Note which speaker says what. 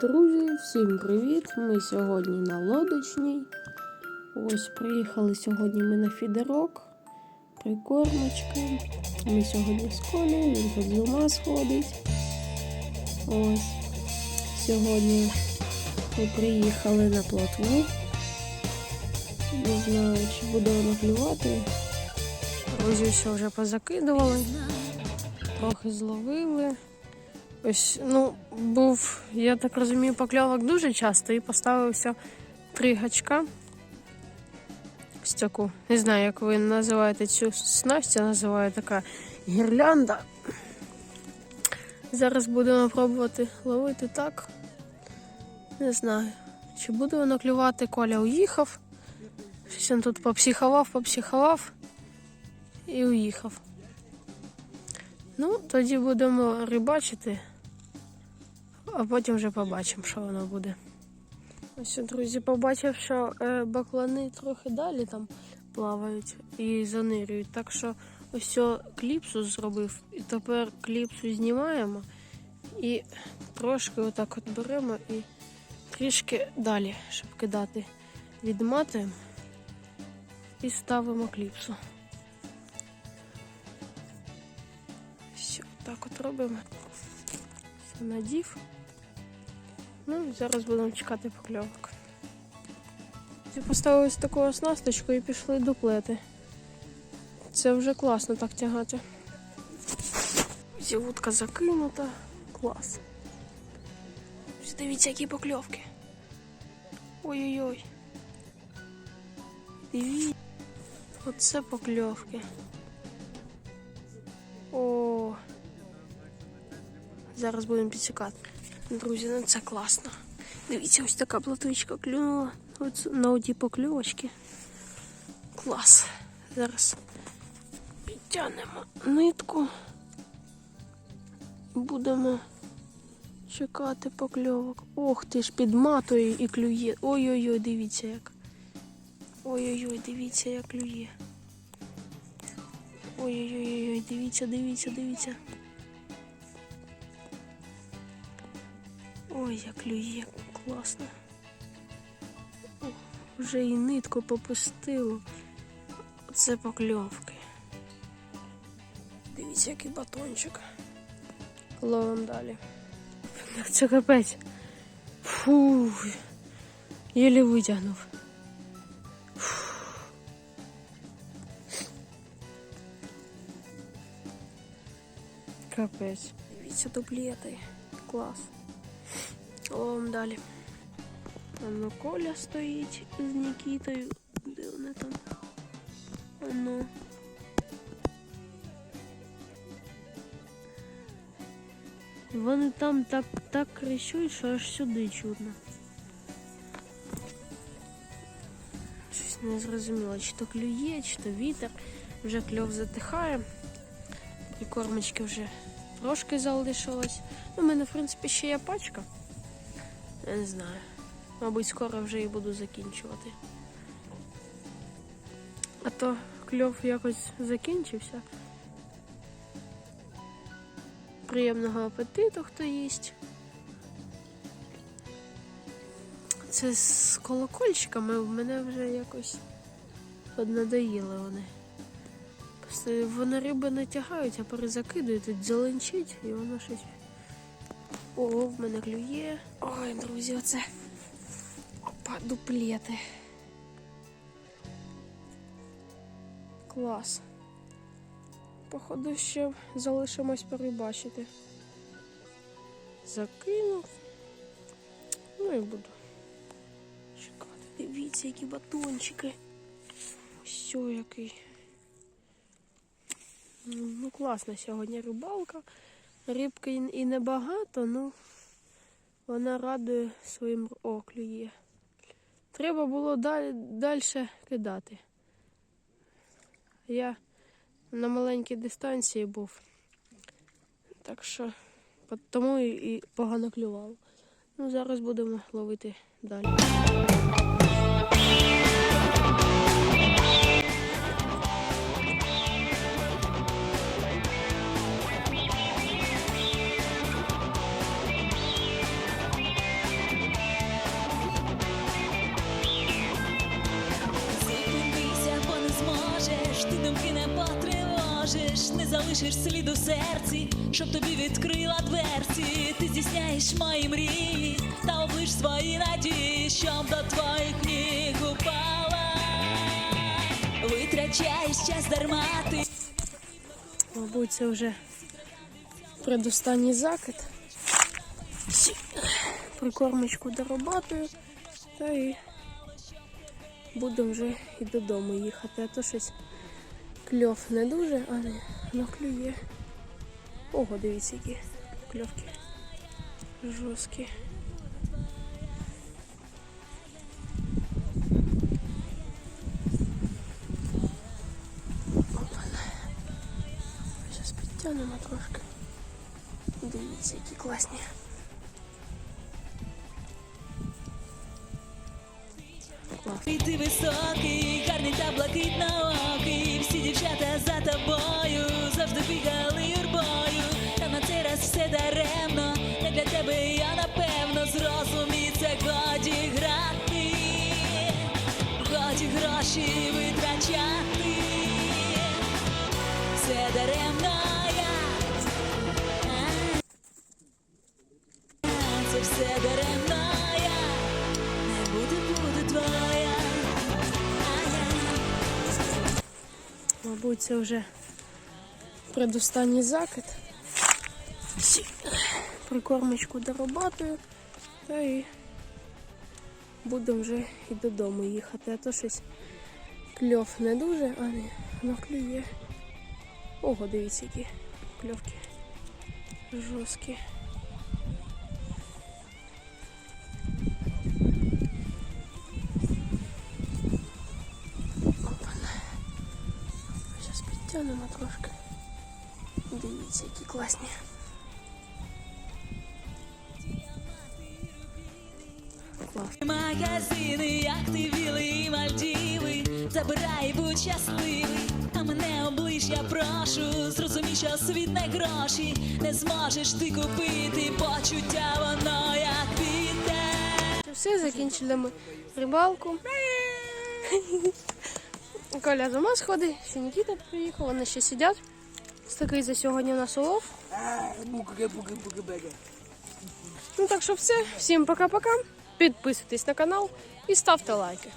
Speaker 1: Друзі, всім привіт! Ми сьогодні на лодочній. Ось приїхали сьогодні ми на фідерок. Прикормочки. Ми сьогодні з Колею, він тут з ума сходить. Ось. Сьогодні ми приїхали на плотву. Не знаю, чи буде воно клювати. Друзі, все вже позакидували, трохи зловили. Ось, ну, був, я так розумію, покльовок дуже часто і поставився три гачка. Ось таку. Не знаю, як ви називаєте цю снасть, я називаю така гірлянда. Зараз будемо пробувати ловити так. Не знаю, чи буде воно клювати, Коля уїхав. Щось він тут попсихував, попсихував і уїхав. Ну, тоді будемо рибачити, а потім вже побачимо, що воно буде. Ось, друзі, побачив, що е, баклани трохи далі там плавають і занирюють. Так що ось кліпсу зробив. І тепер кліпсу знімаємо і трошки отак от беремо і трішки далі, щоб кидати. Відматуємо і ставимо кліпсу. Все, так от робимо. Все надів. Ну, зараз будемо чекати покльовок. Поставили ось таку оснасточку і пішли дуплети. Це вже класно так тягати. Ось вудка закинута. Клас. Дивіться, які покльовки. Ой-ой-ой. Дивіться. Оце покльовки. О. Зараз будемо підсікати. Друзі, ну це класно. Дивіться, ось така платвичка клюнула. Ось на оті покльовочки. Клас. Зараз підтягнемо нитку. Будемо чекати покльовок. Ох ти ж підматує і клює. Ой-ой-ой, дивіться як. Ой-ой-ой, дивіться, як клює. Ой-ой-ой, дивіться, дивіться, дивіться. Ой, як клює, класно. О, вже і нитку попустило. Оце покльовки. Дивіться, який батончик. Ловим далі. Це капець. Фу. Єлі витягнув. Капець. Дивіться, дуплети. Клас. Ловим далі. Воно Коля стоїть з Нікітою. Де вони там? Воно. Вони там так, так кричуть, що аж сюди чудно. Щось не зрозуміло, чи то клює, чи то вітер. Вже кльов затихає. І кормочки вже трошки залишилось. У мене, в принципі, ще є пачка. Я не знаю. Мабуть, скоро вже і буду закінчувати. А то кльов якось закінчився. Приємного апетиту, хто їсть. Це з колокольчиками в мене вже якось поднадоїли вони. Просто вони риби не тягають, а перезакидують, тут зеленчить і воно щось. О, в мене клює. Ой, друзі, оце. Опа, дуплети. Клас. Походу, ще залишимось перебачити. Закинув. Ну і буду чекати. Дивіться, які батончики. Ось який. Ну, класна сьогодні рибалка. Рибки і небагато, ну вона радує своїм оклює. Треба було далі, далі кидати. Я на маленькій дистанції був, так що тому і, погано клював. Ну, зараз будемо ловити далі.
Speaker 2: Залишиш слід у серці, щоб тобі відкрила дверці. Ти здійсняєш мої мрії та облиш свої надії, щоб до твоїх ніг упала. Витрачаєш час дарма ти.
Speaker 1: Мабуть, це вже предостанній закид. Прикормочку дорабатую та і будемо вже і додому їхати. А то щось кльов не дуже, а не ну, клює. Ого, дивіться, які кльовки жорсткі. Зараз підтягнемо трошки. Дивіться, які класні. Клас.
Speaker 2: Ти високий, гарний та за тобою завжди бігали юрбою. Та на цей раз все даремно, не для тебе я напевно зрозумів, це годі грати, годі гроші витрачати. Все даремно Це
Speaker 1: вже предостанній закид. Прикормочку дорабатую та і будемо вже і додому їхати. А то щось кльов не дуже, а не ну, клює. Ого, дивіться, які кльовки жорсткі. Трошки. Дивіться, які класні. Клас.
Speaker 2: Магазини, яхти, віли і Мальдіви Забирай, будь щасливий, а мене облиш, я прошу Зрозумій, що світ не гроші Не зможеш ти купити почуття, воно як вітер
Speaker 1: Все, закінчили ми рибалку. Коля дома сходить, ще Нікіта приїхав, вони ще сидять. Ось такий за сьогодні у нас улов. Ну так що все. Всім пока-пока. Підписуйтесь на канал і ставте лайки.